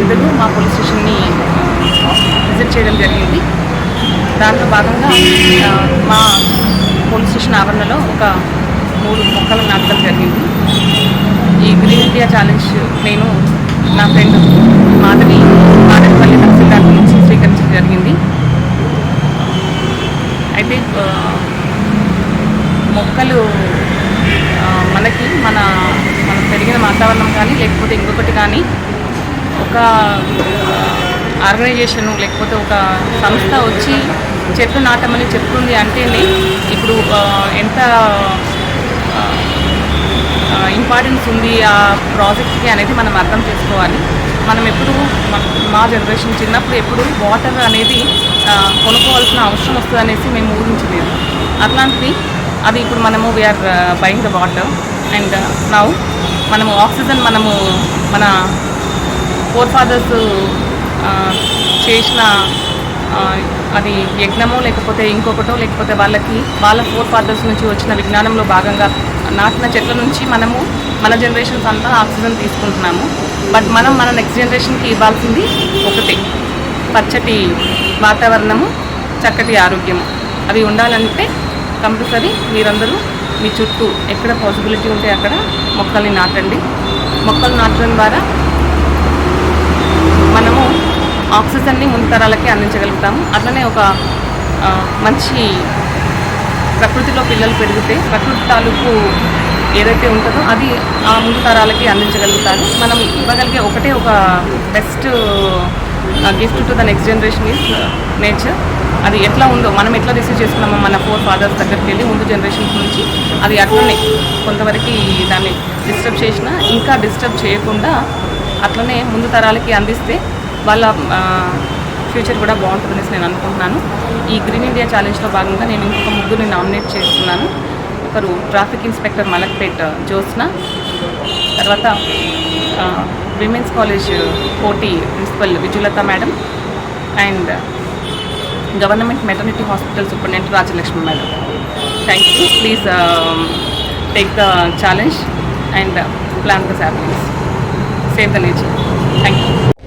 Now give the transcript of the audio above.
ప్రతినిధులు మా police స్టేషన్ని visit చేయడం జరిగింది. దాంట్లో భాగంగా మా పోలీస్ స్టేషన్ ఆవరణలో ఒక మూడు మొక్కలు నాటడం జరిగింది. ఈ గ్రీన్ ఇండియా ఛాలెంజ్ నేను నా ఫ్రెండ్ మాధవి మాధవి తహసీల్దార్ నుంచి స్వీకరించడం జరిగింది అయితే ఆ, మొక్కలు ఆ, మనకి మన మనం పెరిగిన వాతావరణం కానీ లేకపోతే ఇంకొకటి కానీ ఒక ఆర్గనైజేషన్ లేకపోతే ఒక సంస్థ వచ్చి చెట్లు నాటమని చెప్తుంది అంటేనే ఇప్పుడు ఎంత ఇంపార్టెన్స్ ఉంది ఆ ప్రాజెక్ట్కి అనేది మనం అర్థం చేసుకోవాలి. మనం ఎప్పుడు మా జనరేషన్ చిన్నప్పుడు ఎప్పుడు వాటర్ అనేది కొనుక్కోవాల్సిన అవసరం వస్తుంది అనేసి మేము ఊహించలేదు. అట్లాంటిది అది ఇప్పుడు మనము we are buying the water and now మనము ఆక్సిజన్ మనము మన ఫోర్ ఫాదర్స్ చేసిన అది యజ్ఞమో లేకపోతే ఇంకొకటో లేకపోతే వాళ్ళకి వాళ్ళ ఫోర్ ఫాదర్స్ నుంచి వచ్చిన విజ్ఞానంలో భాగంగా నాటిన చెట్ల నుంచి మనము మన జనరేషన్స్ అంతా ఆక్సిజన్ తీసుకుంటున్నాము. బట్ మనం మన నెక్స్ట్ జనరేషన్కి ఇవ్వాల్సింది ఒకటే. పచ్చటి వాతావరణము చక్కటి ఆరోగ్యము. అవి ఉండాలంటే కంపల్సరీ మీరందరూ మీ చుట్టూ ఎక్కడ పాసిబిలిటీ ఉంటే అక్కడ మొక్కల్ని నాటండి. మొక్కలు నాటడం ద్వారా ఆక్సిజన్ని ముందు తరాలకి అందించగలుగుతాము. అట్లనే ఒక మంచి ప్రకృతిలో పిల్లలు పెరిగితే ప్రకృతి తాలూకు ఏదైతే ఉంటుందో అది ఆ ముందు తరాలకి అందించగలుగుతారు. మనం ఇవ్వగలిగే ఒకటే ఒక best gift to the next generation is nature. అది ఎట్లా ఉందో మనం ఎట్లా రిసీవ్ చేసుకున్నామో మన ఫోర్ ఫాదర్స్ దగ్గరికి వెళ్ళి ముందు జనరేషన్స్ నుంచి అది అట్లనే కొంతవరకు దాన్ని డిస్టర్బ్ చేసినా ఇంకా డిస్టర్బ్ చేయకుండా అట్లనే ముందు తరాలకి అందిస్తే వాళ్ళ ఫ్యూచర్ కూడా బాగుంటుందనేసి నేను అనుకుంటున్నాను. ఈ గ్రీన్ ఇండియా ఛాలెంజ్లో భాగంగా నేను ఇంకొక ముగ్గురిని నామినేట్ చేస్తున్నాను. ఒకరు ట్రాఫిక్ ఇన్స్పెక్టర్ మలక్పేట్ జ్యోత్స్న. తర్వాత women's college Koti principal Vijulata madam. And government maternity hospital superintendent Rajalakshmi madam. Thank you please take the challenge and plan the saplings save the nature thank you